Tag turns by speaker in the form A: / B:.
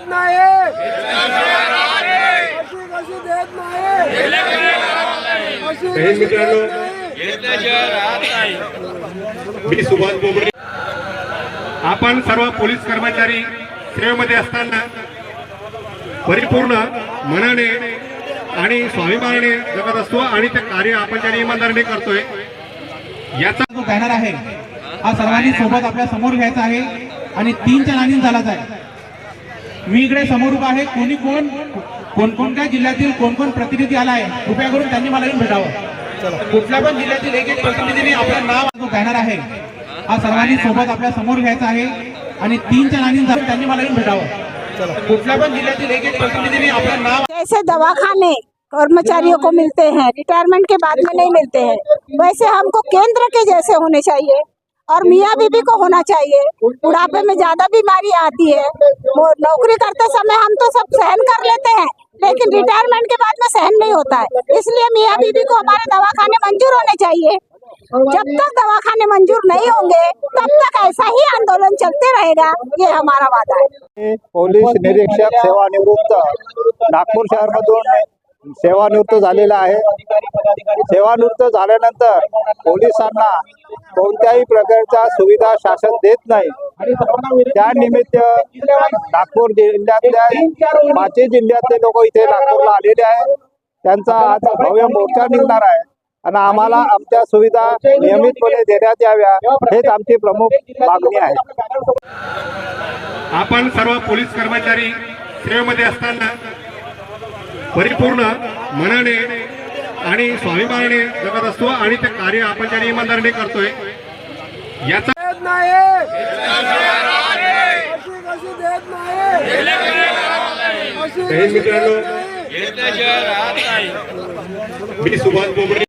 A: देत नाही अशी कशी देत नाही.
B: मी सुभाष बोबडे. आपण सर्व पोलीस कर्मचारी सेवेमध्ये असताना परिपूर्ण मनाने आणि स्वाभिमानाने जगत असतो आणि ते कार्य आपण ज्या इमानदारीने करतोय याचा
C: जो बॅनर आहे हा सर्वांनी सोबत आपल्यासमोर घ्यायचा आहे आणि तीनच्या लाईनीत झालाच आहे. मी इकडे समोर उभा आहे. कोणी कोण? कोणकोणत्या जिल्ह्यातील कोण कोण प्रतिनिधी आला आहे? कृपया करून त्यांनी मला येऊन भेटावं. कुठल्या पण जिल्ह्यातील एक एक प्रतिनिधीने आपलं नाव जो बॅनर आहे. हा सर्वांनी सोबत आपल्या समोर घ्यायचा आहे. आणि तीनच्या लाईनीत त्यांनी मला येऊन भेटावं. कुठल्या पण जिल्ह्यातील एक एक प्रतिनिधीने आपलं नाव
D: जैसे दवाखाने कर्मचारियों को मिलते हैं रिटायरमेंट के बाद में नहीं मिलते हैं। वैसे हमको केंद्र के जैसे होने चाहिए। और मियाँ बीबी को होना चाहिए। बुढ़ापे में ज़्यादा बीमारी आती है। वो नौकरी करते समय हम तो सब सहन कर लेते हैं लेकिन रिटायरमेंट के बाद में सहन नहीं होता है। इसलिए मियाँ बीबी को हमारे दवाखाने मंजूर होने चाहिए। जब तक दवाखाने मंजूर नहीं होंगे तब तक ऐसा ही आंदोलन चलते रहेगा। ये हमारा वादा है।
E: पोलीस निरीक्षक सेवानिवृत्त नागपूर शहरमधून सेवानिवृत्त झालेला आहे. सेवानिवृत्त झाल्यानंतर पोलिसांना कोणत्याही प्रकारच्या सुविधा शासन देत नाही. त्यानिमित्त नागपूर जिल्ह्यातल्या पाचही जिल्ह्यातले लोक इथे नागपूरला आलेले आहेत. त्यांचा आज भव्य मोर्चा निघणार आहे. आणि आम्हाला आमच्या सुविधा नियमितपणे देण्यात याव्या हेच आमची प्रमुख मागणी आहे.
B: आपण सर्व पोलीस कर्मचारी सेवेमध्ये असताना परिपूर्ण मनाने आणि स्वाभिमानाने जगत असतो आणि ते कार्य आपण ज्या इमानदारीने करतोय. याचा हे मित्रांनो, मी सुभाष बोबडे